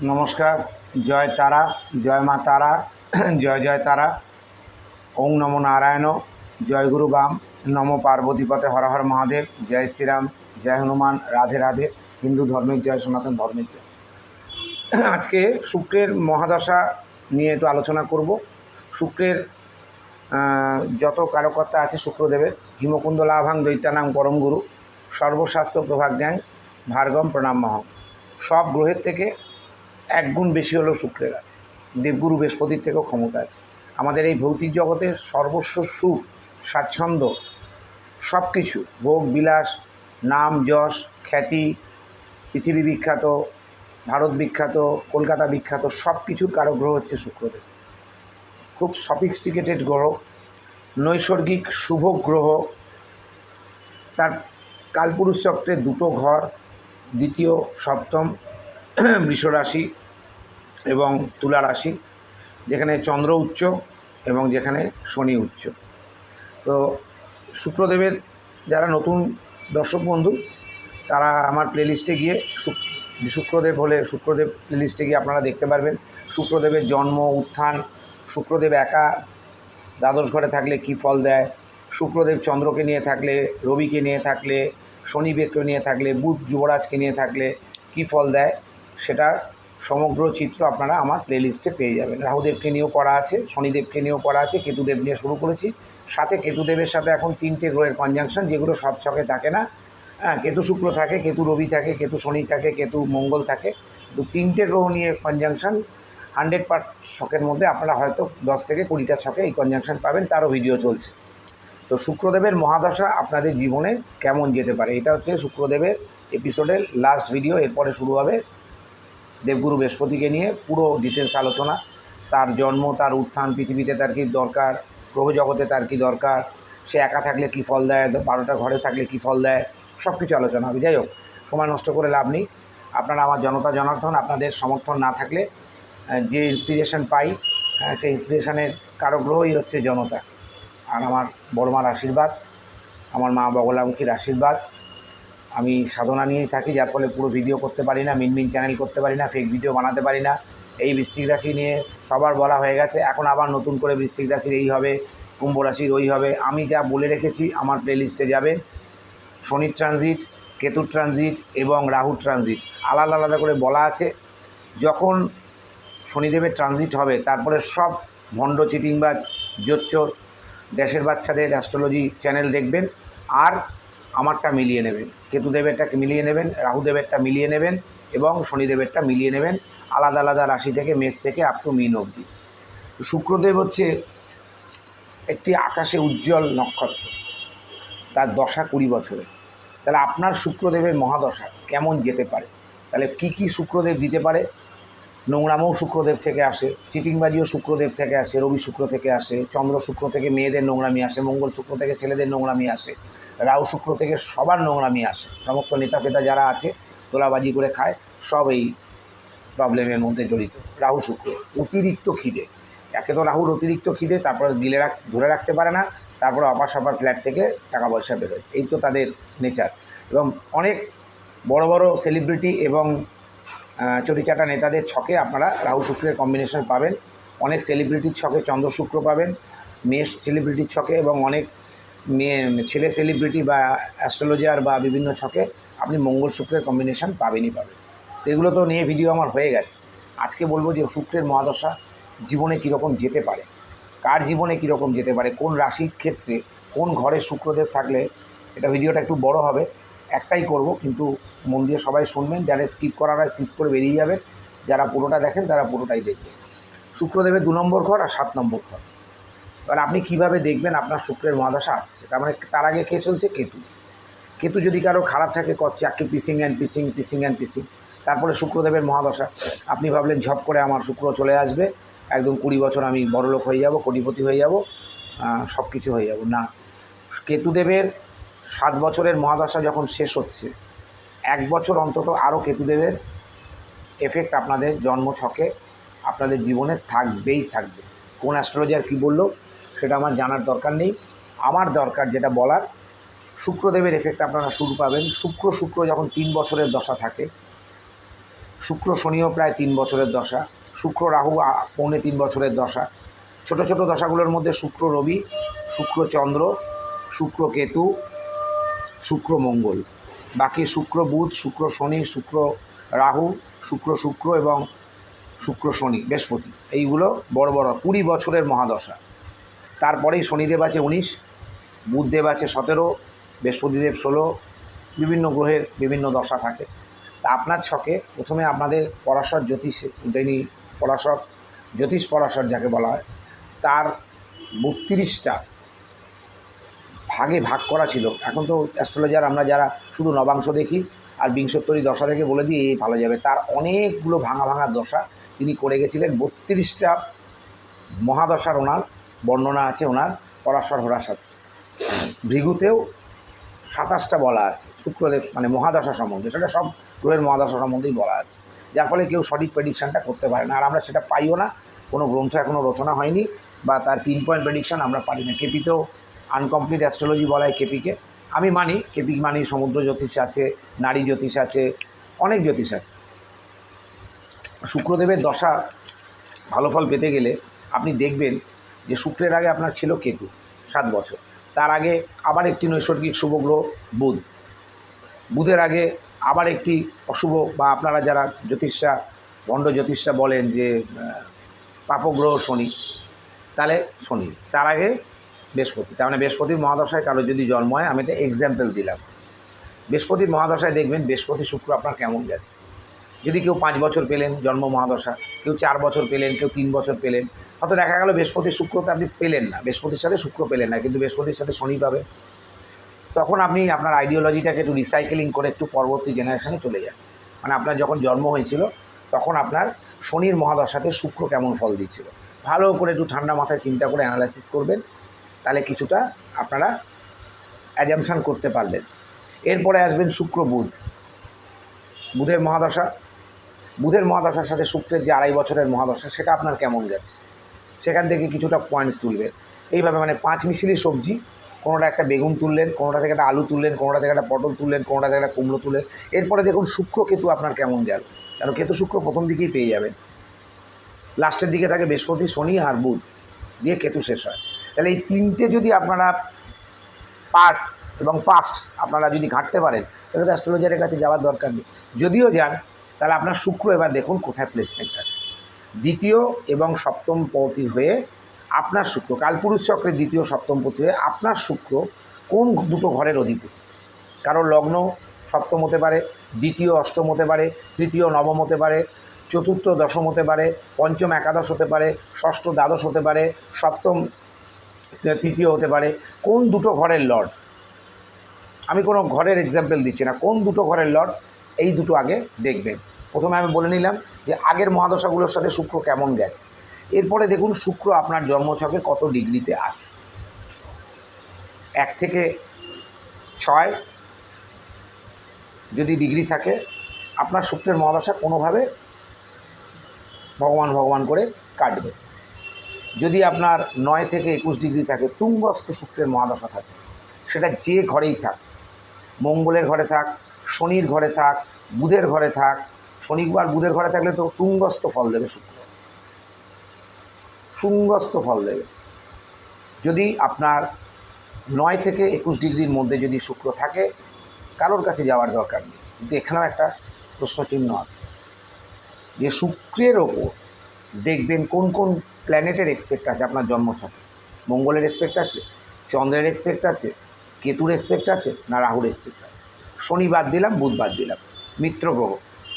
নমস্কার, জয় তারা, জয় মা তারা, জয় জয় তারা, ওং নমো নারায়ণ, জয় গুরু বাম, নম পার্বতীপথে হর হর মহাদেব, জয় শ্রীরাম, জয় হনুমান, রাধে রাধে, হিন্দু ধর্মের জয়, সনাতন ধর্মের জয়। আজকে শুক্রের মহাদশা নিয়ে একটু আলোচনা করব। শুক্রের যত কারকর্তা আছে শুক্রদেবের হিমকুন্দ লাভাং দৈত্যানাং পরম গুরু, সর্বশাস্ত্র প্রভাজ্ঞাং ভার্গম প্রণাম মহম। সব গ্রহের থেকে এক গুণ বেশি হলো শুক্রের আছে। দেবগুরু বৃহস্পতির থেকেও ক্ষমতা আছে। আমাদের এই ভৌতিক জগতের সর্বস্ব সুখ, স্বাচ্ছন্দ্য সব কিছু ভোগ, বিলাস, নাম, যশ, খ্যাতি, পৃথিবী বিখ্যাত, ভারত বিখ্যাত, কলকাতা বিখ্যাত সব কিছুর কারও গ্রহ হচ্ছে শুক্রদেব। খুব সফিক্সিকেটেড গ্রহ, নৈসর্গিক শুভ গ্রহ। তার কালপুরুষ চক্রে দুটো ঘর, দ্বিতীয়, সপ্তম। বৃষরাশি এবং তুলা রাশি, যেখানে চন্দ্র উচ্চ এবং যেখানে শনি উচ্চ। তো শুক্রদেবের যারা নতুন দর্শক বন্ধু, তারা আমার প্লেলিস্টে গিয়ে শুক্রদেব হলে শুক্রদেব প্লেলিস্টে গিয়ে আপনারা দেখতে পারবেন। শুক্রদেবের জন্ম, উত্থান, শুক্রদেব একা, দ্বাদশ ঘরে থাকলে কি ফল দেয়? শুক্রদেব চন্দ্রকে নিয়ে থাকলে, রবিকে নিয়ে থাকলে শনিবেরকে নিয়ে থাকলে, বুধ যুবরাজকে নিয়ে থাকলে কি ফল দেয়? সেটা সমগ্র চিত্র আপনারা আমার প্লেলিস্টে পেয়ে যাবেন। রাহুদেবকে নিয়েও করা আছে, শনিদেবকে নিয়েও করা আছে, কেতুদেব নিয়ে শুরু করেছি। সাথে কেতুদেবের সাথে এখন তিনটে গ্রহের কনজাংশন যেগুলো সব ছকে থাকে না। হ্যাঁ কেতু শুক্র থাকে, কেতু রবি থাকে, কেতু শনি থাকে, কেতু মঙ্গল থাকে। তো তিনটে গ্রহ নিয়ে কনজাংশন হান্ড্রেড পার ছকের মধ্যে আপনারা হয়তো দশ থেকে কুড়িটা ছকে এই কনজাংশন পাবেন, তারও ভিডিও চলছে। তো শুক্রদেবের মহাদশা আপনাদের জীবনে কেমন যেতে পারে? এটা হচ্ছে শুক্রদেবের এপিসোডের লাস্ট ভিডিও এরপরে শুরু হবে দেবগুরু বৃহস্পতিকে নিয়ে পুরো ডিটেলস আলোচনা। তার জন্ম, তার উত্থান, পৃথিবীতে তার কী দরকার গ্রহ জগতে তার কী দরকার, সে একা থাকলে কী ফল দেয়, বারোটা ঘরে থাকলে কী ফল দেয় সব কিছু আলোচনা হবে। যাই হোক, সময় নষ্ট করে লাভ নেই। আপনারা আমার জনতা জনার্দন, আপনাদের সমর্থন না থাকলে যে ইন্সপিরেশন পাই সেই ইন্সপিরেশনের কারও গ্রহই হচ্ছে জনতা। আর আমার বড়মার আশীর্বাদ, আমার মা বগলামুখীর আশীর্বাদ আমি সাধনা নিয়েই থাকি, যার ফলে পুরো ভিডিও করতে পারি না, মিনমিন চ্যানেল করতে পারি না ফেক ভিডিও বানাতে পারি না। এই বৃশ্চিক রাশি নিয়ে সবার বলা হয়ে গেছে, এখন আবার নতুন করে বৃশ্চিক রাশির এই হবে, কুম্ভ রাশির ওই হবে। আমি যা বলে রেখেছি আমার প্লেলিস্টে যাবে। শনির ট্রানজিট কেতুর ট্রানজিট এবং রাহুর ট্রানজিট আলাদা আলাদা করে বলা আছে। যখন শনিদেবের ট্রানজিট হবে, তারপরে সব ভণ্ড চিটিংবাজ জোচ্চোর দেশের বাচ্চাদের অ্যাস্ট্রোলজি চ্যানেল দেখবেন। আর আমারটা মিলিয়ে নেবেন কেতুদেবেরটাকে মিলিয়ে নেবেন, রাহুদেবেরটা মিলিয়ে নেবেন এবং শনিদেবেরটা মিলিয়ে নেবেন, আলাদা আলাদা রাশি থেকে, মেষ থেকে আপ টু মিন অবধি। শুক্রদেব হচ্ছে একটি আকাশে উজ্জ্বল নক্ষত্র, তার দশা কুড়ি বছরে তাহলে আপনার শুক্রদেবের মহাদশা কেমন যেতে পারে? তাহলে কি কি শুক্রদেব দিতে পারে? নোংরামও শুক্রদেব থেকে আসে, চিটিংবাজিও শুক্রদেব থেকে আসে, রবি শুক্র থেকে আসে, চন্দ্র শুক্র থেকে মেয়েদের নোংরামি আসে, মঙ্গল শুক্র থেকে ছেলেদের নোংরামি আসে। রাহু শুক্র থেকে সবার নোংরামি আসে। সমস্ত নেতা ফেতা যারা আছে, তোলাবাজি করে খায়, সব এই প্রবলেমের মধ্যে জড়িত। রাহু শুক্র, অতিরিক্ত খিদে। একে তো রাহুর অতিরিক্ত খিদে, তারপরে গিলে রাখ, ধরে রাখতে পারে না, তারপরে অপার সপার ফ্ল্যাট থেকে টাকা পয়সা বেরোয় এই তো তাদের নেচার এবং অনেক বড় বড় সেলিব্রিটি এবং চটিচাটা নেতাদের ছকে আপনারা রাহু শুক্রের কম্বিনেশন পাবেন। অনেক সেলিব্রিটির ছকে চন্দ্র শুক্র পাবেন মেয়ে সেলিব্রিটির ছকে এবং অনেক মেয়ে, ছেলে সেলিব্রিটি বা অ্যাস্ট্রোলজার বা বিভিন্ন ছকে আপনি মঙ্গল শুক্রের কম্বিনেশন পাবেনই পাবেন। তো এগুলো তো নিয়ে ভিডিও আমার হয়ে গেছে। আজকে বলব যে শুক্রের মহাদশা জীবনে কীরকম যেতে পারে? কার জীবনে কীরকম যেতে পারে? কোন রাশির ক্ষেত্রে কোন ঘরে শুক্রদেব থাকলে এটা ভিডিওটা একটু বড় হবে। একটাই করব, কিন্তু মন দিয়ে সবাই শুনবেন, যারা স্কিপ করার হয় স্কিপ করে বেরিয়ে যাবে যারা পুরোটা দেখেন তারা পুরোটাই দেখবেন। শুক্রদেবের দু নম্বর ঘর আর সাত নম্বর ঘর। এবার আপনি কীভাবে দেখবেন আপনার শুক্রের মহাদশা আসছে? তার মানে তার আগে কে চলছে? কেতু। কেতু যদি কারও খারাপ থাকে চাকরি পিসিং অ্যান্ড পিসিং পিসিং অ্যান্ড পিসিং, তারপরে শুক্রদেবের মহাদশা। আপনি ভাবলেন ঝপ করে আমার শুক্র চলে আসবে, একদম কুড়ি বছর আমি বড়লোক হয়ে যাব, কোটিপতি হয়ে যাব সব কিছু হয়ে যাব। না। কেতুদেবের সাত বছরের মহাদশা যখন শেষ হচ্ছে, এক বছর অন্তত আরও কেতুদেবের এফেক্ট আপনাদের জন্ম ছকে, আপনাদের জীবনে থাকবেই থাকবে। কোন অ্যাস্ট্রোলজার কী বলল? সেটা আমার জানার দরকার নেই। আমার দরকার যেটা বলার, শুক্রদেবের এফেক্ট আপনারা শুরু পাবেন। শুক্র শুক্র যখন তিন বছরের দশা থাকে, শুক্র শনিও প্রায় তিন বছরের দশা, শুক্র রাহু পৌনে তিন বছরের দশা। ছোট ছোট দশাগুলোর মধ্যে শুক্র রবি, শুক্র চন্দ্র, শুক্র কেতু, শুক্র মঙ্গল। বাকি শুক্র বুধ, শুক্র শনি, শুক্র রাহু, শুক্র শুক্র এবং শুক্র শনি, বৃহস্পতি। এইগুলো বড় বড় কুড়ি বছরের মহাদশা। তারপরেই শনিদেব আছে উনিশ, বুধদেব আছে সতেরো, বৃহস্পতিদেব ষোলো, বিভিন্ন গ্রহের বিভিন্ন দশা থাকে। তা আপনার ছকে প্রথমে আপনাদের পরাশর জ্যোতিষ, যিনি পরাশর, জ্যোতিষ পরাশর যাকে বলা হয়, তার বত্রিশটা ভাগে ভাগ করা ছিল। এখন তো অ্যাস্ট্রোলজার আমরা যারা শুধু নবাংশ দেখি আর বিংশোত্তরী দশা থেকে বলে দিই, এই ভালো যাবে। তার অনেকগুলো ভাঙা ভাঙা দশা তিনি করে গেছিলেন। বত্রিশটা মহাদশার ওনার বর্ণনা আছে ওনার পরাশর শাস্ত্রে। ভৃগুতেও সাতাশটা বলা আছে, শুক্রদেব মানে মহাদশা সম্বন্ধে, সেটা সব গ্রহের মহাদশা সম্বন্ধেই বলা আছে। যার ফলে কেউ সঠিক প্রেডিকশানটা করতে পারে না, আর আমরা সেটা পাইও না, কোনো গ্রন্থ এখনও রচনা হয়নি, বা তার পিন পয়েন্ট প্রেডিকশান আমরা পারি না। কেপিতেও আনকমপ্লিট অ্যাস্ট্রোলজি বলা হয় কেপিকে। আমি মানি, কেপি মানি, সমুদ্র জ্যোতিষ আছে, নারী জ্যোতিষ আছে, অনেক জ্যোতিষ আছে। শুক্রদেবের দশা ভালো ফল পেতে গেলে আপনি দেখবেন যে শুক্রের আগে আপনার ছিল কেতু, সাত বছর। তার আগে আবার একটি নৈসর্গিক শুভ গ্রহ বুধ। বুধের আগে আবার একটি অশুভ বা আপনারা যারা জ্যোতিষরা ভণ্ড জ্যোতিষরা বলেন যে পাপগ্রহ শনি, তাহলে শনি। তার আগে বৃহস্পতি। তার মানে বৃহস্পতির মহাদশায় কারও যদি জন্ম হয়, আমি একটা এক্সাম্পল দিলাম। বৃহস্পতির মহাদশায় দেখবেন বৃহস্পতি শুক্র আপনার কেমন গেছে। যদি কেউ পাঁচ বছর পেলেন জন্ম মহাদশা, কেউ চার বছর পেলেন, কেউ তিন বছর পেলেন, হয়তো দেখা গেল বৃহস্পতি শুক্রতে আপনি পেলেন না, বৃহস্পতির সাথে শুক্র পেলেন না, কিন্তু বৃহস্পতির সাথে শনি পাবে। তখন আপনি আপনার আইডিওলজিটাকে একটু রিসাইকেলিং করে একটু পরবর্তী জেনারেশনে চলে যান। মানে আপনার যখন জন্ম হয়েছিল, তখন আপনার শনির মহাদশাতে শুক্র কেমন ফল দিচ্ছিল ভালো করে একটু ঠান্ডা মাথায় চিন্তা করে অ্যানালাইসিস করবেন, তাহলে কিছুটা আপনারা অ্যাজামশান করতে পারলেন। এরপরে আসবেন শুক্র বুধ। বুধের মহাদশা বুধের মহাদশার সাথে শুক্রের যে আড়াই বছরের মহাদশা, সেটা আপনার কেমন গেছে? সেখান থেকে কিছুটা পয়েন্টস তুলবেন। এইভাবে মানে পাঁচ মিশিলি সবজি, কোনোটা একটা বেগুন তুললেন, কোনোটা থেকে একটা আলু তুললেন, কোনোটা থেকে একটা পটল তুললেন, কোনোটা থেকে একটা কুমড়ো তুললেন। এরপরে দেখুন শুক্র কেতু আপনার কেমন গেল? কারণ কেতু শুক্র প্রথম দিকেই পেয়ে যাবেন। লাস্টের দিকে থাকে বৃহস্পতি, শনি আর বুধ, দিয়ে কেতু শেষ হয়। তাহলে এই তিনটে যদি আপনারা পার্ট এবং পাস্ট আপনারা যদি ঘাঁটতে পারেন, তাহলে তো অ্যাস্ট্রোলজারের কাছে যাওয়ার দরকার নেই। যদিও যান তাহলে আপনার শুক্র এবার দেখুন কোথায় প্লেসমেন্ট আছে। দ্বিতীয় এবং সপ্তম পতি হয়ে আপনার শুক্র, কালপুরুষ চক্রের দ্বিতীয় সপ্তম পতি হয়ে আপনার শুক্র কোন দুটো ঘরের অধিপতি? কারও লগ্ন সপ্তম হতে পারে, দ্বিতীয় অষ্টম হতে পারে, তৃতীয় নবম হতে পারে, চতুর্থ দশম হতে পারে, পঞ্চম একাদশ হতে পারে, ষষ্ঠ দ্বাদশ হতে পারে, সপ্তম তৃতীয় হতে পারে, কোন দুটো ঘরের লর্ড? আমি কোনো ঘরের এক্সাম্পল দিচ্ছি না, কোন দুটো ঘরের লর্ড এই দুটো আগে দেখবেন। প্রথমে আমি বলে নিলাম যে আগের মহাদশাগুলোর সাথে শুক্র কেমন গেছে। এরপরে দেখুন শুক্র আপনার জন্মছকে কত ডিগ্রিতে আছে। এক থেকে ছয় যদি ডিগ্রি থাকে, আপনার শুক্রের মহাদশা কোনোভাবে ভগবান ভগবান করে কাটবে। যদি আপনার নয় থেকে একুশ ডিগ্রি থাকে, তুঙ্গস্থ শুক্রের মহাদশা থাকে, সেটা যে ঘরেই থাক, মঙ্গলের ঘরে থাক শনির ঘরে থাক, বুধের ঘরে থাক, শনিবার বুধের ঘরে থাকলে তো তুঙ্গস্থ ফল দেবে শুক্র। সুঙ্গস্থ ফল দেবে। যদি আপনার নয় থেকে একুশ ডিগ্রির মধ্যে যদি শুক্র থাকে, কারোর কাছে যাওয়ার দরকার নেই। কিন্তু এখানেও একটা প্রশ্নচিহ্ন আছে। যে শুক্রের ওপর দেখবেন কোন কোন প্ল্যানেটের এক্সপেক্ট আছে আপনার জন্মছকে? মঙ্গলের এক্সপেক্ট আছে, চন্দ্রের এক্সপেক্ট আছে, কেতুর এক্সপেক্ট আছে, না রাহুর এক্সপেক্ট আছে? শনি বাদ দিলাম, বুধবার দিলাম। মিত্র গ্রহ,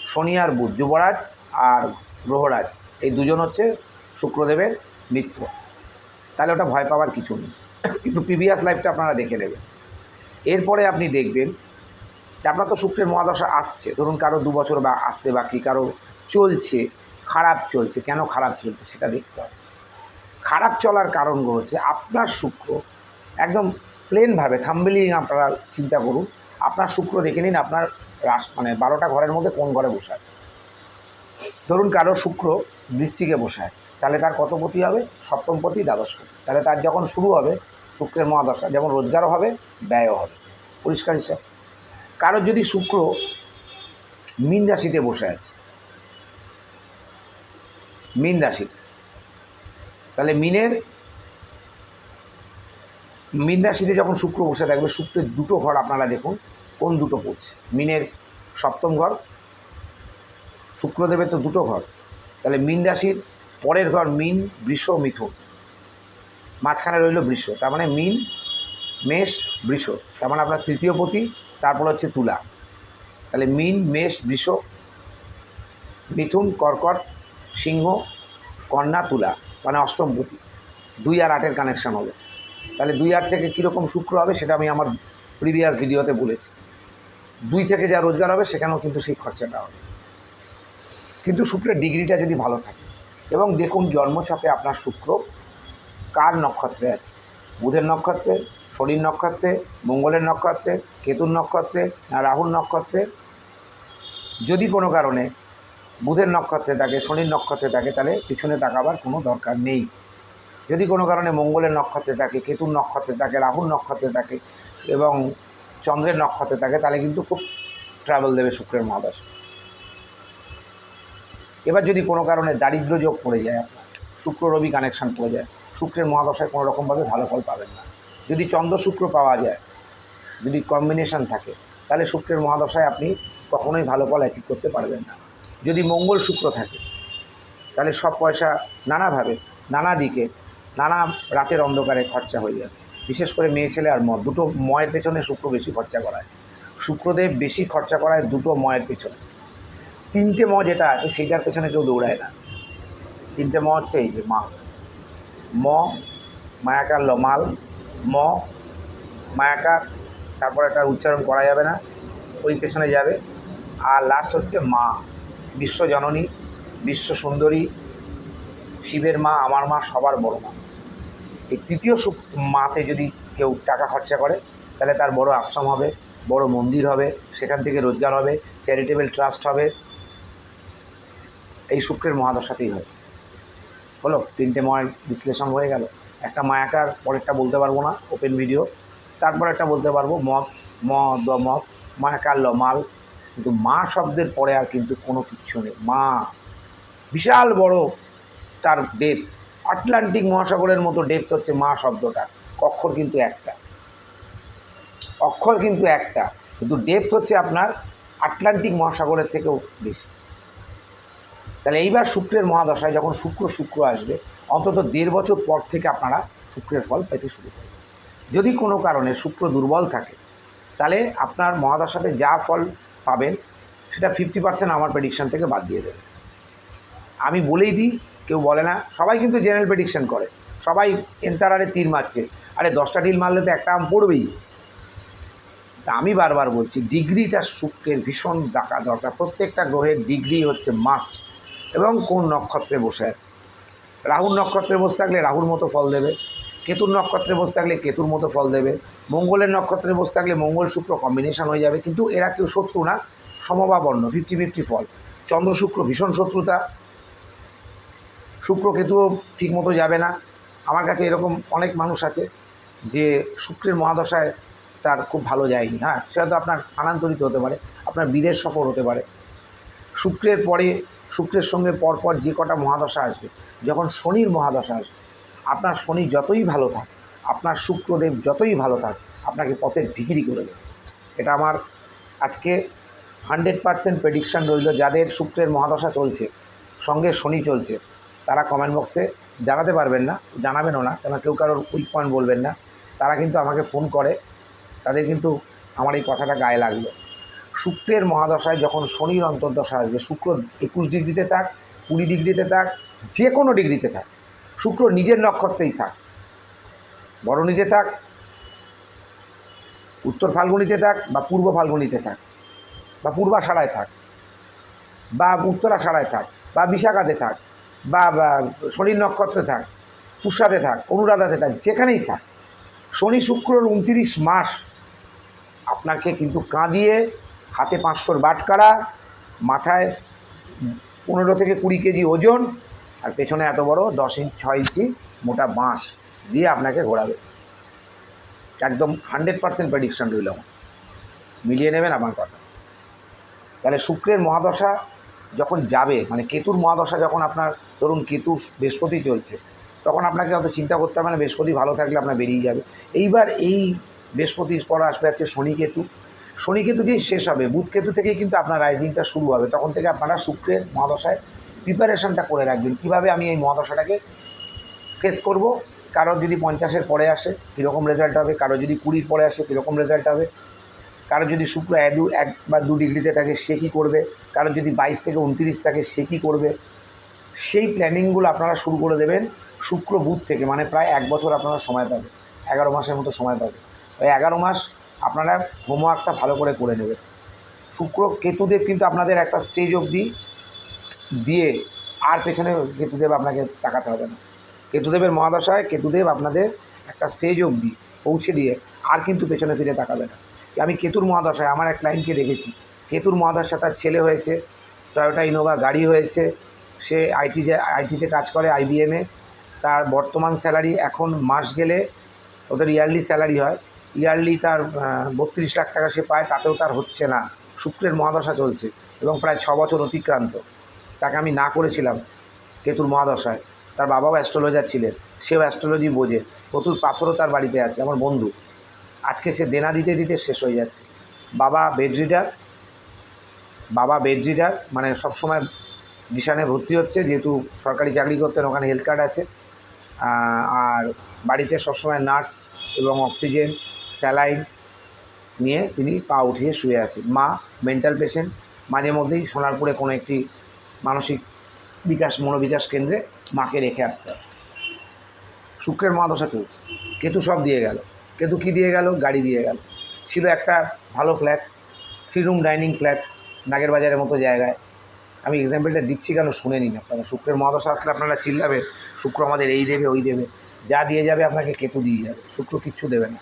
শনি আর বুধ, যুবরাজ আর গ্রহরাজ, এই দুজন হচ্ছে শুক্রদেবের মিত্র। তাহলে ওটা ভয় পাওয়ার কিছু নেই। কিন্তু প্রিভিয়াস লাইফটা আপনারা দেখে নেবেন। এরপরে আপনি দেখবেন যে আপনার তো শুক্রের মহাদশা আসছে। ধরুন কারও দু বছর বা আসতে বাকি, কারও চলছে, খারাপ চলছে। কেন খারাপ চলছে সেটা দেখতে হবে। খারাপ চলার কারণগুলো হচ্ছে আপনার শুক্র একদম প্লেনভাবে থাম্বেলিং আপনারা চিন্তা করুন আপনার শুক্র দেখে নিন আপনার রাস মানে বারোটা ঘরের মধ্যে কোন ঘরে বসে আছে। ধরুন কারও শুক্র বৃশ্চিকে বসে আছে, তাহলে তার কত পতি হবে? সপ্তম সপ্তমপতি, দ্বাদশপতি। তাহলে তার যখন শুরু হবে, শুক্রের মহাদশা, যেমন রোজগারও হবে, ব্যয়ও হবে। পরিষ্কার হিসাব। কারোর যদি শুক্র মীন রাশিতে বসে আছে, মিন রাশি তাহলে মিনের, মিন রাশিতে যখন শুক্র বসে থাকবে, শুক্রের দুটো ঘর আপনারা দেখুন কোন দুটো পড়ছে মিনের সপ্তম ঘর, শুক্রদেবের তো দুটো ঘর। তাহলে মিন রাশির পরের ঘর মিন, বৃষ মিথুন। মাঝখানে রইল বৃষ, তার মানে মিন, মেষ, বৃষ। তার মানে আপনার তৃতীয় পতি, তারপর হচ্ছে তুলা। তাহলে মিন, মেষ, বৃষ, মিথুন, কর্কট, সিংহ, কন্যা, তুলা মানে অষ্টম পতি। দুই আর আটের কানেকশান হবে। তাহলে দুই আট থেকে কীরকম শুক্র হবে সেটা আমি আমার প্রিভিয়াস ভিডিওতে বলেছি। দুই থেকে যা রোজগার হবে, সেখানেও কিন্তু সেই খরচাটা হবে। কিন্তু শুক্রের ডিগ্রিটা যদি ভালো থাকে, এবং দেখুন জন্মছকে আপনার শুক্র কার নক্ষত্রে আছে? বুধের নক্ষত্রে, শনির নক্ষত্রে, মঙ্গলের নক্ষত্রে, কেতুর নক্ষত্রে না রাহুর নক্ষত্রে? যদি কোনো কারণে বুধের নক্ষত্রে থাকে, শনির নক্ষত্রে থাকে, তাহলে পিছনে তাকাবার কোনো দরকার নেই। যদি কোনো কারণে মঙ্গলের নক্ষত্রে থাকে, কেতুর নক্ষত্রে থাকে, রাহুর নক্ষত্রে থাকে, এবং চন্দ্রের নক্ষত্রে থাকে, তাহলে কিন্তু খুব ট্রাভেল দেবে শুক্রের মহাদশ। এবার যদি কোনো কারণে দারিদ্র যোগ পড়ে যায় আপনার শুক্র রবি কানেকশান পড়ে যায়, শুক্রের মহাদশায় কোনো রকমভাবে ভালো ফল পাবেন না। যদি চন্দ্র শুক্র পাওয়া যায়, যদি কম্বিনেশন থাকে, তাহলে শুক্রের মহাদশায় আপনি কখনোই ভালো ফল অ্যাচিভ করতে পারবেন না। যদি মঙ্গল শুক্র থাকে, তাহলে সব পয়সা নানাভাবে, নানা দিকে, নানা রাতের অন্ধকারে খরচা হয়ে যাবে। বিশেষ করে মেয়ে ছেলে আর মদ। দুটো ময়ের পেছনে শুক্র বেশি খরচা করায়। শুক্রদেব বেশি খরচা করায় দুটো ময়ের পেছনে। তিনটে ম যেটা আছে, সেইটার পেছনে কেউ দৌড়ায় না। তিনটে ম হচ্ছে এই যে মা। ম, মায়াকার লমাল। ম, মায়াকার, তারপর একটা উচ্চারণ করা যাবে না, ওই পেছনে যাবে। আর লাস্ট হচ্ছে মা। বিশ্বজননী বিশ্ব সুন্দরী, শিবের মা, আমার মা, সবার বড় মা। এই তৃতীয় মাতে যদি কেউ টাকা খরচা করে, তাহলে তার বড় আশ্রম হবে, বড় মন্দির হবে, সেখান থেকে রোজগার হবে চ্যারিটেবল ট্রাস্ট হবে। এই শুক্রের মহাদশাতেই হয় হলো, তিনটে ময়ের বিশ্লেষণ হয়ে গেল। একটা মায়াকার, পরেরটা বলতে পারব না ওপেন ভিডিও তারপর একটা বলতে পারব, মদ ম দ মদ, মায়াকার ল, মাল। কিন্তু মা শব্দের পরে আর কিন্তু কোনো কিচ্ছু নেই। মা, বিশাল বড় তার ডেপ আটলান্টিক মহাসাগরের মতো ডেপথ হচ্ছে মা শব্দটা। অক্ষর কিন্তু একটা। অক্ষর কিন্তু একটা। কিন্তু ডেপথ হচ্ছে আপনার আটলান্টিক মহাসাগরের থেকেও বেশি। তাহলে এইবার শুক্রের মহাদশায় যখন শুক্র শুক্র আসবে, অন্তত দেড় বছর পর থেকে আপনারা শুক্রের ফল পেতে শুরু করবেন। যদি কোনো কারণে শুক্র দুর্বল থাকে, তাহলে আপনার মহাদশাতে যা ফল পাবেন, সেটা ফিফটি পার্সেন্ট আমার প্রেডিকশান থেকে বাদ দিয়ে দেবে আমি বলেই দিই কেউ বলে না, সবাই কিন্তু জেনারেল প্রেডিকশন করে। সবাই এন্তারারে তীর মারছে। আরে দশটা ঢিল মারলে তো একটা আম পড়বেই। তা আমি বারবার বলছি, ডিগ্রিটা শুক্রের ভীষণ দেখা দরকার। প্রত্যেকটা গ্রহের ডিগ্রি হচ্ছে মাস্ট এবং কোন নক্ষত্রে বসে আছে। রাহুর নক্ষত্রে বসে থাকলে রাহুর মতো ফল দেবে, কেতুর নক্ষত্রে বসে থাকলে কেতুর মতো ফল দেবে, মঙ্গলের নক্ষত্রে বসে থাকলে মঙ্গল শুক্র কম্বিনেশন হয়ে যাবে, কিন্তু এরা কেউ শত্রু না সমভাবর্ণ ফিফটি ফিফটি ফল। চন্দ্র শুক্র ভীষণ শত্রুতা শুক্র কেতুও ঠিকমতো যাবে না। আমার কাছে এরকম অনেক মানুষ আছে যে শুক্রের মহাদশায় তার খুব ভালো যায়নি। হ্যাঁ সেটা তো আপনার স্থানান্তরিত হতে পারে, আপনার বিদেশ সফর হতে পারে। শুক্রের পরে, শুক্রের সঙ্গে পরপর যে কটা মহাদশা আসবে, যখন শনির মহাদশা আসবে, আপনার শনি যতই ভালো থাক, আপনার শুক্রদেব যতই ভালো থাক, আপনাকে পথের ভিকিরি করে দেবে। এটা আমার আজকে হান্ড্রেড পারসেন্ট প্রেডিকশান রইল। যাদের শুক্রের মহাদশা চলছে, সঙ্গে শনি চলছে তারা কমেন্ট বক্সে জানাতে পারবেন না, জানাবেনও না কেন কেউ কারোর উইক পয়েন্ট বলবেন না। তারা কিন্তু আমাকে ফোন করে, তাদের কিন্তু আমার এই কথাটা গায়ে লাগল। শুক্রের মহাদশায় যখন শনির অন্তর্দশা আসবে, শুক্র একুশ ডিগ্রিতে থাক, কুড়ি ডিগ্রিতে থাক যে কোনো ডিগ্রিতে থাক, শুক্র নিজের নক্ষত্রেই থাক। বড় নিজে থাক, উত্তর ফাল্গুনিতে থাক বা পূর্ব ফাল্গুনিতে থাক, বা পূর্বাষাঢ়ায় থাক, বা উত্তরাষাঢ়ায় থাক, বা বিশাখাতে থাক বা শনির নক্ষত্রে থাক, পুষাতে থাক, অনুরাধাতে থাক, যেখানেই থাক, শনি শুক্রর উনতিরিশ মাস আপনাকে কিন্তু কাঁদিয়ে হাতে পাঁচশোর বাটকারা, মাথায় পনেরো থেকে কুড়ি কেজি ওজন, আর পেছনে এত বড় দশ ইঞ্চ, ছয় ইঞ্চি মোটা বাঁশ দিয়ে আপনাকে ঘোরাবে। একদম হান্ড্রেড পার্সেন্ট প্রেডিকশান রইল মিলিয়ে নেবেন আমার কথা। তাহলে শুক্রের মহাদশা যখন যাবে মানে কেতুর মহাদশা যখন আপনার, ধরুন কেতু বৃহস্পতি চলছে, তখন আপনাকে অত চিন্তা করতে হবে না, বৃহস্পতি ভালো থাকলে আপনার বেরিয়ে যাবে। এইবার এই বৃহস্পতির পর আসবে হচ্ছে শনি কেতু। শনি কেতু যেই শেষ হবে, বুধ কেতু থেকেই কিন্তু আপনার রাইজিংটা শুরু হবে। তখন থেকে আপনারা শুক্রের মহাদশায় প্রিপারেশনটা করে রাখবেন। কীভাবে আমি এই মহাদশাটাকে ফেস করব? কারোর যদি পঞ্চাশের পরে আসে, কীরকম রেজাল্ট হবে? কারও যদি কুড়ির পরে আসে, কীরকম রেজাল্ট হবে? কারও যদি শুক্র এক দু, এক বা দু ডিগ্রিতে থাকে, সে কী করবে? কারও যদি বাইশ থেকে উনত্রিশ থাকে, সে কী করবে? সেই প্ল্যানিংগুলো আপনারা শুরু করে দেবেন শুক্র বুধ থেকে মানে প্রায় এক বছর আপনারা সময় পাবেন, এগারো মাসের মতো সময় পাবেন। ওই এগারো মাস আপনারা হোমওয়ার্কটা ভালো করে করে নেবেন। শুক্র কেতুদেব কিন্তু আপনাদের একটা স্টেজ অবধি দিয়ে আর পেছনে কেতুদেব আপনাকে তাকাতে হবে না। কেতুদেবের মহাদশায় কেতুদেব আপনাদের একটা স্টেজ অবধি পৌঁছে দিয়ে আর কিন্তু পেছনে ফিরে তাকাবে না। আমি কেতুর মহাদশায় আমার এক ক্লায়েন্টকে দেখেছি। কেতুর মহাদশা তার ছেলে হয়েছে টয়োটা ইনোভা গাড়ি হয়েছে, সে আইটিতে আইটিতে কাজ করে আইবিএমে তার বর্তমান স্যালারি এখন মাস গেলে ওদের ইয়ারলি স্যালারি হয়। ইয়ারলি তার বত্রিশ লাখ টাকা সে পায়, তাতেও তার হচ্ছে না। শুক্রের মহাদশা চলছে এবং প্রায় ছ বছর অতিক্রান্ত। তাকে আমি না করেছিলাম কেতুর মহাদশায় তার বাবাও অ্যাস্ট্রোলজার ছিলেন, সেও অ্যাস্ট্রোলজি বোঝে। প্রচুর পাথরও তার বাড়িতে আছে, আমার বন্ধু। আজকে সে দেনা দিতে দিতে শেষ হয়ে যাচ্ছে। বাবা বেড রিডার বাবা বেড রিডার মানে সবসময় ডিশানে ভর্তি হচ্ছে, যেহেতু সরকারি চাকরি করতেন, ওখানে হেলথ কার্ড আছে। আর বাড়িতে সবসময় নার্স এবং অক্সিজেন, স্যালাইন নিয়ে তিনি পা উঠিয়ে শুয়ে আছেন। মা মেন্টাল পেশেন্ট মাঝে মধ্যেই সোনারপুরে কোনো একটি মানসিক বিকাশ, মনোবিকাশ কেন্দ্রে মাকে রেখে আসতে হবে শুক্রের মহাদশা চলছে। কেতু সব দিয়ে গেল। কেতু কী দিয়ে গেল? গাড়ি দিয়ে গেল। ছিল একটা ভালো flat three room dining flat নাগের বাজারের মতো জায়গায়। আমি এক্সাম্পলটা দিচ্ছি কেন শুনে নিন আপনারা। শুক্রের মহাদশা আসলে আপনারা চিল্লাবেন, শুক্র আমাদের এই দেবে, ওই দেবে। যা দিয়ে যাবে আপনাকে কেতু দিয়ে যাবে, শুক্র কিচ্ছু দেবে না।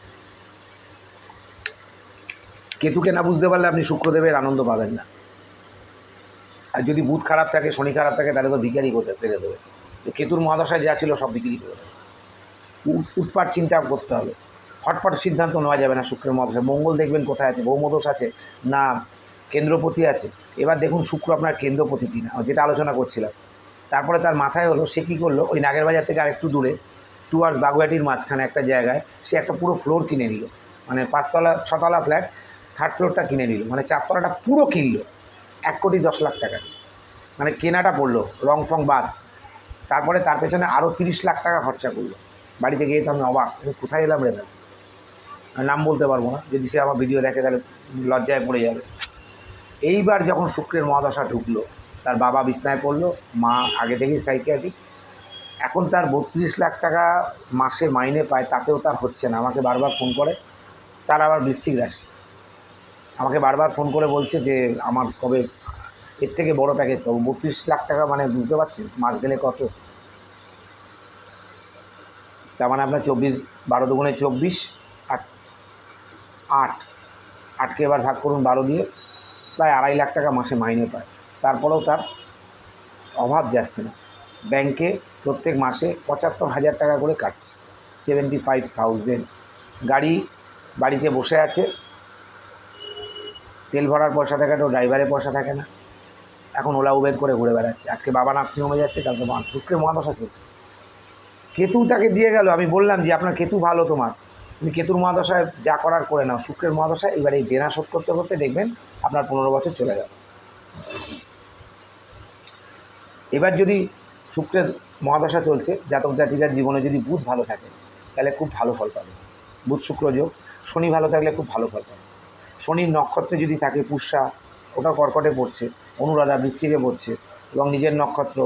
কেতুকে না বুঝতে পারলে আপনি শুক্রদেবের আনন্দ পাবেন না। আর যদি বুধ খারাপ থাকে, শনি খারাপ থাকে, তাহলে তো ভিখারি করতে পেরে দেবে। কেতুর মহাদশায় যা ছিল সব বিক্রি করে উৎপাট চিন্তা করতে হবে। ফটফট সিদ্ধান্ত নেওয়া যাবে না শুক্রের মহাদশায়। মঙ্গল দেখবেন কোথায় আছে ভৌমদোষ আছে। না কেন্দ্রপতি আছে। এবার দেখুন শুক্র আপনার কেন্দ্রপতি কিনা যেটা আলোচনা করছিলাম। তারপরে তার মাথায় হলো, সে কী করল? ওই নাগের বাজার থেকে আরেকটু দূরে টুয়ার্স বাগুয়াটির মাঝখানে একটা জায়গায়, সে একটা পুরো ফ্লোর কিনে নিল। মানে পাঁচতলা, ছতলা ফ্ল্যাট থার্ড ফ্লোরটা কিনে নিল। মানে চারতলাটা পুরো কিনলো, এক কোটি দশ লাখ টাকা। মানে কেনাটা পড়ল, রং ফং বাদ। তারপরে তার পেছনে আরও তিরিশ লাখ টাকা খরচা করল। বাড়িতে গিয়ে তো আমি অবাক, আমি কোথায় এলাম রে নাম বলতে পারব না। যদি সে আমার ভিডিও দেখে, তাহলে লজ্জায় পড়ে যাবে। এইবার যখন শুক্রের মহাদশা ঢুকলো, তার বাবা বিছনায় পড়ল, মা আগে থেকেই সাইকিয়াট্রিক এখন তার বত্রিশ লাখ টাকা মাসে মাইনে পায়, তাতেও তার হচ্ছে না। আমাকে বারবার ফোন করে, তার আবার বৃশ্চিক রাশি। আমাকে বারবার ফোন করে বলছে যে, আমার কবে, এর থেকে বড় প্যাকেজ পাবো? বত্রিশ লাখ টাকা মানে বুঝতে পারছেন? মাস গেলে কত? তার মানে আপনার চব্বিশ, বারো দুগুণে চব্বিশ আট আট, আটকে এবার ভাগ করুন বারো দিয়ে। প্রায় আড়াই লাখ টাকা মাসে মাইনে পায়। তারপরেও তার অভাব যাচ্ছে না। ব্যাংকে প্রত্যেক মাসে পঁচাত্তর হাজার টাকা করে কাটছে। সেভেন্টি ফাইভ থাউজেন্ড গাড়ি বাড়িতে বসে আছে। তেল ভরার পয়সা থাকে তো ড্রাইভারের পয়সা থাকে না। এখন ওলা উবের করে ঘুরে বেড়াচ্ছে। আজকে বাবা নার্সিংহোমে যাচ্ছে, কালকে মা শুক্রের মহাদশা চলছে। কেতু তাকে দিয়ে গেল, আমি বললাম যে, আপনার কেতু ভালো তোমার? তুমি কেতুর মহাদশায় যা করার করে নাও, শুক্রের মহাদশায় এবার এই দেনা শোধ করতে করতে দেখবেন আপনার পনেরো বছর চলে যাবে। এবার যদি শুক্রের মহাদশা চলছে, জাতক জাতিকার জীবনে যদি বুধ ভালো থাকে, তাহলে খুব ভালো ফল পাবে। বুধ শুক্র যোগ, শনি ভালো থাকলে খুব ভালো ফল পাবে। শনির নক্ষত্রে যদি থাকে পুষ্যা ওটা কর্কটে পড়ছে, অনুরাধা বৃশ্চিকে পড়ছে এবং নিজের নক্ষত্র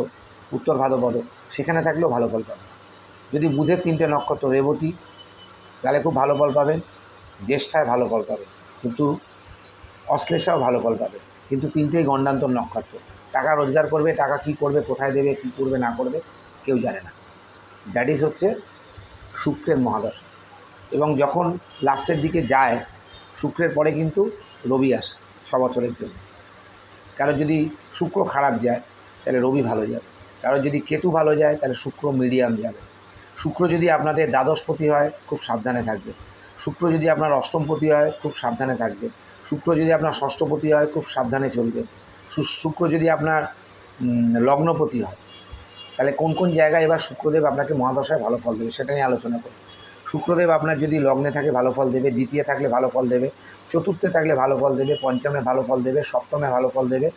উত্তর ভাদ্রপদ সেখানে থাকলেও ভালো ফল পাবে। যদি বুধের তিনটে নক্ষত্র, রেবতী তাহলে খুব ভালো ফল পাবেন, জ্যেষ্ঠায় ভালো ফল পাবেন, কিন্তু অশ্লেষাও ভালো ফল পাবে কিন্তু তিনটেই গণ্ডান্তর নক্ষত্র। টাকা রোজগার করবে, টাকা কি করবে, কোথায় দেবে, কি করবে, না করবে, কেউ জানে না। দ্যাট ইজ হচ্ছে শুক্রের মহাদশা। এবং যখন লাস্টের দিকে যায়, শুক্রের পরে কিন্তু রবি আসে ছ বছরের জন্য। কারও যদি শুক্র খারাপ যায়, তাহলে রবি ভালো যাবে। কারও যদি কেতু ভালো যায়, তাহলে শুক্র মিডিয়াম যাবে। শুক্র যদি আপনাদের দ্বাদশপতি হয়, খুব সাবধানে থাকবে। শুক্র যদি আপনার অষ্টমপতি হয়, খুব সাবধানে থাকবে। শুক্র যদি আপনার ষষ্ঠপতি হয়, খুব সাবধানে চলবে। শুক্র যদি আপনার লগ্নপতি হয়, তাহলে কোন কোন জায়গায় এবার শুক্রদেব আপনাকে মহাদশায় ভালো ফল দেবে সেটা নিয়ে আলোচনা করি শুক্রদেব আপনার যদি লগ্নে থাকে ভালো ফল দেবে, দ্বিতীয় থাকলে ভালো ফল দেবে, চতুর্থে থাকলে ভালো ফল দেবে, পঞ্চমে ভালো ফল দেবে, সপ্তমে ভালো ফল দেবে,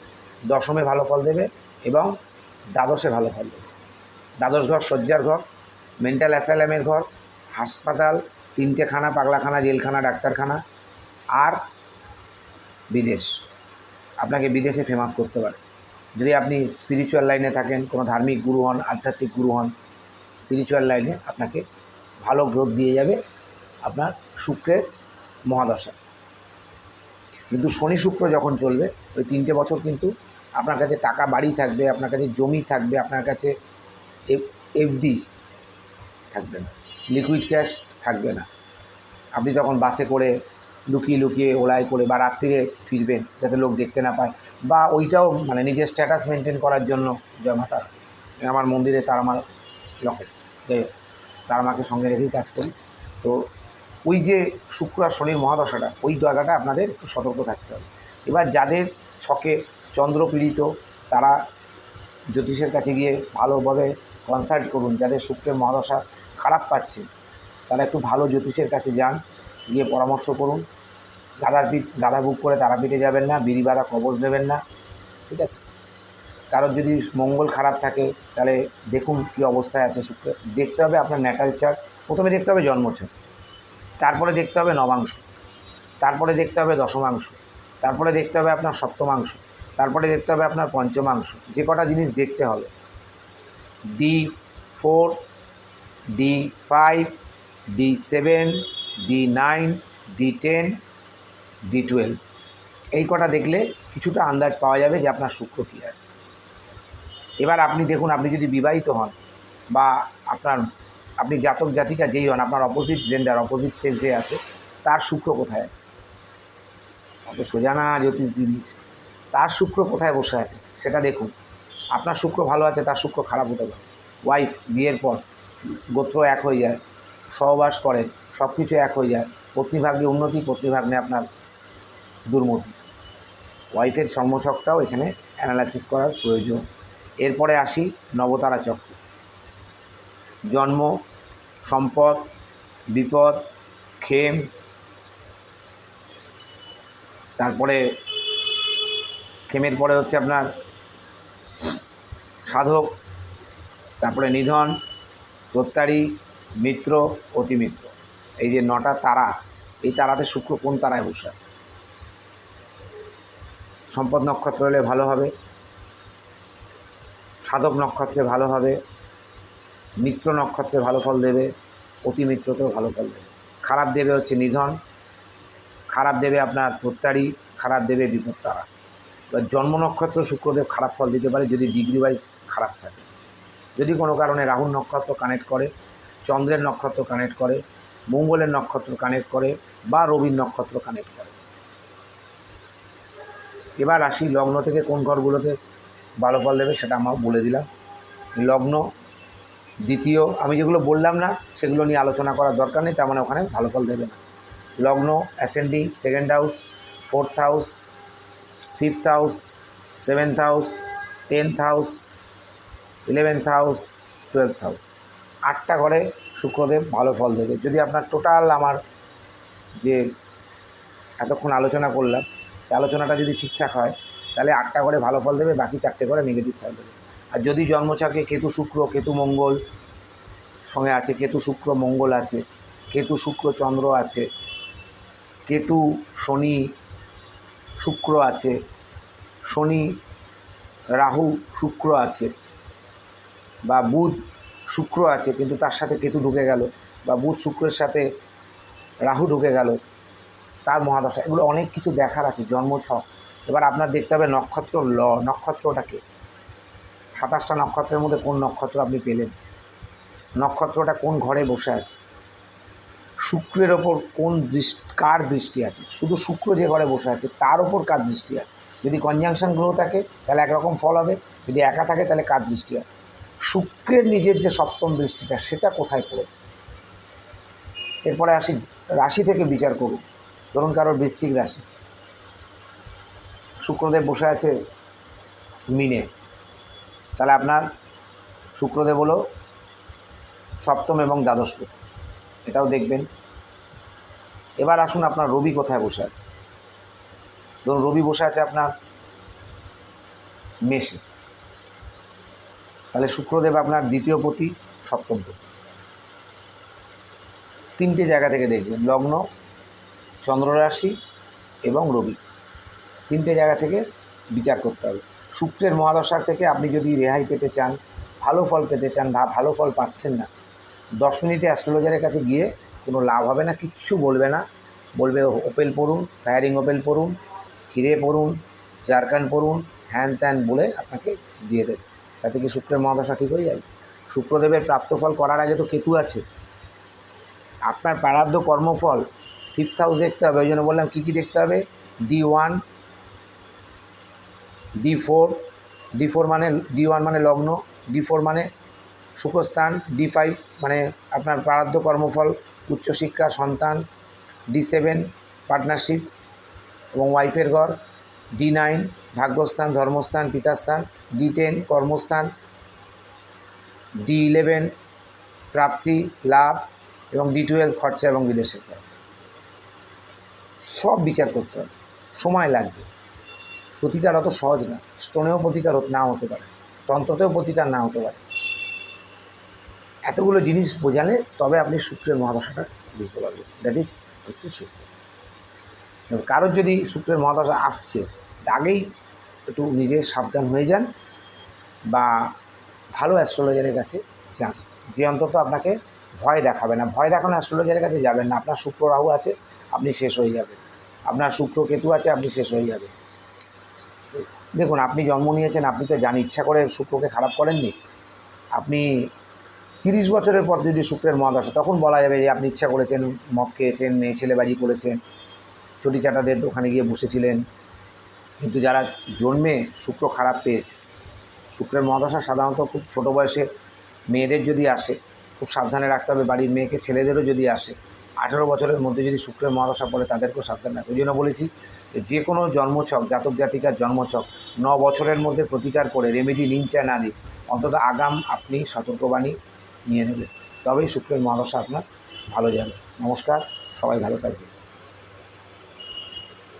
দশমে ভালো ফল দেবে এবং দ্বাদশে ভালো ফল দেবে। দ্বাদশ ঘর শয্যার ঘর মেন্টাল অ্যাসাইলামের ঘর, হাসপাতাল, তিনটে খানা, পাগলাখানা, জেলখানা, ডাক্তারখানা আর বিদেশ। আপনাকে বিদেশে ফেমাস করতে পারে। যদি আপনি স্পিরিচুয়াল লাইনে থাকেন, কোনো ধার্মিক গুরু হন, আধ্যাত্মিক গুরু হন স্পিরিচুয়াল লাইনে আপনাকে ভালো গ্রোথ দিয়ে যাবে আপনার শুক্রের মহাদশা। কিন্তু শনি শুক্র যখন চলবে, ওই তিনটে বছর কিন্তু আপনার কাছে টাকা বাড়ি থাকবে, আপনার কাছে জমি থাকবে, আপনার কাছে এফডি থাকবে না লিকুইড ক্যাশ থাকবে না। আপনি তখন বাসে করে লুকিয়ে লুকিয়ে ওলাই করে বা রাত্রিরে ফিরবেন যাতে লোক দেখতে না পায় বা ওইটাও মানে নিজের স্ট্যাটাস মেনটেন করার জন্য জয় মাতার আমার মন্দিরে তার আমার লকেট তার মাকে সঙ্গে রেখেই কাজ করি। তো ওই যে শুক্র আর শনির মহাদশাটা, ওই জায়গাটা আপনাদের একটু সতর্ক থাকতে হবে। এবার যাদের ছকে চন্দ্র পীড়িত তারা জ্যোতিষের কাছে গিয়ে ভালোভাবে কনসাল্ট করুন যাদের শুক্রের মহাদশা খারাপ পাচ্ছে। তারা একটু ভালো জ্যোতিষের কাছে যান, গিয়ে পরামর্শ করুন। গাদার পিঠ, গাদা বুক করে তারাপীঠে যাবেন না বিড়িবাড়া কবজ নেবেন না, ঠিক আছে? কারোর যদি মঙ্গল খারাপ থাকে, তাহলে দেখুন কী অবস্থায় আছে শুক্র দেখতে হবে আপনার ন্যাটাল চার্ট, প্রথমে দেখতে হবে জন্মছক, তারপরে দেখতে হবে নবাংশ, তারপরে দেখতে হবে দশমাংশ, তারপরে দেখতে হবে আপনার সপ্তমাংশ, তারপরে দেখতে হবে আপনার পঞ্চমাংশ, যে কটা জিনিস দেখতে হবে। D four D five D seven D nine D ten D twelve এই কটা দেখলে কিছুটা আন্দাজ পাওয়া যাবে যে আপনার শুক্র কী আছে। এবার আপনি দেখুন, আপনি যদি বিবাহিত হন বা আপনার, আপনি জাতক জাতিকা যেই হন, আপনার অপোজিট জেন্ডার অপোজিট সেক্স যে আছে, তার শুক্র কোথায় আছে? অত সোজা না জ্যোতিষ জিনিস তার শুক্র কোথায় বসে আছে? সেটা দেখুন। আপনার শুক্র ভালো আছে, তার শুক্র খারাপ হতে পারে। ওয়াইফ বিয়ের পর গোত্র এক হয়ে যায়, সহবাস করে সব কিছু এক হয়ে যায়। পত্নীভাগ্যে উন্নতি, পত্নীভাগ্যে আপনার দুর্মতি। ওয়াইফের জন্মছকটাও এখানে অ্যানালাইসিস করার প্রয়োজন। এরপরে আসি নবতারা চক্র। জন্ম, সম্পদ, বিপদ, ক্ষেম, তারপরে ক্ষেমের পরে হচ্ছে আপনার সাধক, তারপরে নিধন, প্রত্যারী, মিত্র, অতিমিত্র। এই যে নটা তারা, এই তারাতে শুক্র কোন তারায় বসে আছে? সম্পদ নক্ষত্র হলে ভালো হবে, সাধক নক্ষত্রে ভালো হবে, মিত্র নক্ষত্রে ভালো ফল দেবে, অতিমিত্রতেও ভালো ফল দেবে। খারাপ দেবে হচ্ছে নিধন, খারাপ দেবে আপনার প্রত্যারী, খারাপ দেবে বিপদ তারা। জন্ম নক্ষত্র শুক্রদেব খারাপ ফল দিতে পারে যদি ডিগ্রি ওয়াইজ খারাপ থাকে। যদি কোনো কারণে রাহুল নক্ষত্র কানেক্ট করে, চন্দ্রের নক্ষত্র কানেক্ট করে, মঙ্গলের নক্ষত্র কানেক্ট করে বা রবির নক্ষত্র কানেক্ট করে। এবার আসি লগ্ন থেকে কোন ঘরগুলোতে ভালো ফল দেবে সেটা আমার বলে দিলাম। লগ্ন, দ্বিতীয়, আমি যেগুলো বললাম না সেগুলো নিয়ে আলোচনা করার দরকার নেই, তার মানে ওখানে ভালো ফল দেবে না। লগ্ন ascending second house fourth house fifth house seventh house tenth house eleventh house twelfth house আটটা ঘরে শুক্রদেব ভালো ফল দেবে। যদি আপনার টোটাল আমার যে এতক্ষণ আলোচনা করলাম আলোচনাটা যদি ঠিকঠাক হয়, তাহলে আটটা ঘরে ভালো ফল দেবে, বাকি চারটে ঘরে নেগেটিভ ফল দেবে। আর যদি জন্মছকে কেতু শুক্র, কেতু মঙ্গল সঙ্গে আছে, কেতু শুক্র, মঙ্গল আছে, কেতু শুক্র, চন্দ্র আছে, কেতু, শনি শুক্র আছে, শনি, রাহু শুক্র আছে বা বুধ শুক্র আছে, কিন্তু তার সাথে কেতু ঢুকে গেল বা বুধ শুক্রের সাথে রাহু ঢুকে গেল, তার মহাদশা, এগুলো অনেক কিছু দেখার আছে জন্মছক এবার আপনার দেখতে হবে নক্ষত্র ল নক্ষত্রটাকে সাতাশটা নক্ষত্রের মধ্যে কোন নক্ষত্র আপনি পেলেন? নক্ষত্রটা কোন ঘরে বসে আছে? শুক্রের ওপর কোন দৃষ্টি, কার দৃষ্টি আছে? শুধু শুক্র যে ঘরে বসে আছে, তার ওপর কার দৃষ্টি আছে? যদি কনজাংশন গ্রহ থাকে, তাহলে একরকম ফল হবে। যদি একা থাকে, তাহলে কার দৃষ্টি আছে? শুক্রের নিজের যে সপ্তম দৃষ্টিটা, সেটা কোথায় পড়েছে? এরপরে আসি, রাশি থেকে বিচার করুন ধরুন কারোর বৃশ্চিক রাশি। শুক্রদেব বসে আছে মিনে। তাহলে আপনার শুক্রদেব হলো সপ্তম এবং দ্বাদশ এটাও দেখবেন। এবার আসুন আপনার রবি কোথায় বসে আছে। ধরুন রবি বসে আছে আপনার মেষে। তাহলে শুক্রদেব আপনার দ্বিতীয় পতি, সপ্তম পতি। তিনটে জায়গা থেকে দেখবেন, লগ্ন, চন্দ্ররাশি এবং রবি। তিনটে জায়গা থেকে বিচার করতে হবে। শুক্রের মহাদশার থেকে আপনি যদি রেহাই পেতে চান, ভালো ফল পেতে চান ভালো ফল পাচ্ছেন না দশ মিনিটে অ্যাস্ট্রোলজারের কাছে গিয়ে কোনো লাভ হবে না, কিচ্ছু বলবে না। বলবে, ওপেল পড়ুন ফায়ারিং ওপেল পড়ুন, হিরে পড়ুন জারকান পড়ুন, হ্যান ত্যান বলে আপনাকে দিয়ে দেবে। তাতে কি শুক্রের মহাদশা ঠিক হয়ে যাবে? শুক্রদেবের প্রাপ্তফল করার আগে তো কেতু আছে। আপনার প্রারাব্ধ কর্মফল ফিফথ হাউস দেখতে হবে, ওই জন্য বললাম, কী কী দেখতে হবে? D one D four D four মানে ডি ওয়ান মানে লগ্ন ডি ফোর মানে সুখস্থান ডি ফাইভ মানে আপনার প্রারাব্ধ কর্মফল, উচ্চশিক্ষা, সন্তান ডি সেভেন পার্টনারশিপ এবং ওয়াইফের ঘর ডি নাইন ভাগ্যস্থান, ধর্মস্থান, পিতাস্থান ডি টেন কর্মস্থান ডি ইলেভেন প্রাপ্তি, লাভ এবং ডি টুয়েলভ খরচা এবং বিদেশের ঘর সব বিচার করতে হবে। সময় লাগবে। প্রতিকার অত সহজ না। স্টোনেও প্রতিকার না হতে পারে। তন্ত্রতেও প্রতিকার না হতে পারে। এতগুলো জিনিস বোঝালে তবে আপনি শুক্রের মহাদশাটা বুঝতে পারবেন। দ্যাট ইজ হচ্ছে শুক্র। কারোর যদি শুক্রের মহাদশা আসছে, আগেই একটু নিজে সাবধান হয়ে যান বা ভালো অ্যাস্ট্রোলজারের কাছে যান। যে অন্তত আপনাকে ভয় দেখাবে না। ভয় দেখানো অ্যাস্ট্রোলজারের কাছে যাবেন না। আপনার শুক্র রাহু আছে, আপনি শেষ হয়ে যাবেন। আপনার শুক্র কেতু আছে, আপনি শেষ হয়ে যাবেন। দেখুন, আপনি জন্ম নিয়েছেন, আপনি তো জান, ইচ্ছা করে শুক্রকে খারাপ করেননি। আপনি তিরিশ বছরের পর যদি শুক্রের মহাদশা তখন বলা যাবে যে আপনি ইচ্ছা করেছেন মদ খেয়েছেন, মেয়ে ছেলেবাজি করেছেন, চটি চাটাদের দোকানে গিয়ে বসেছিলেন। কিন্তু যারা জন্মে শুক্র খারাপ পেয়েছে, শুক্রের মহাদশা সাধারণত খুব ছোটো বয়সে মেয়েদের যদি আসে, খুব সাবধানে রাখতে হবে। বাড়ির মেয়েকে ছেলেদেরও যদি আসে, আঠেরো বছরের মধ্যে যদি শুক্রের মহাদশা পড়ে, তাদেরকেও সাবধান রাখবে ওই জন্য বলেছি যে যে কোনো জন্মছক, জাতক জাতিকার জন্মছক, ন বছরের মধ্যে প্রতিকার করে রেমেডি নিন চায় না নিন অন্তত আগাম আপনি সতর্কবাণী নিয়ে নেবে। তবেই শুক্রের মহাদশা আপনার ভালো যাবে। নমস্কার সবাই ভালো থাকবে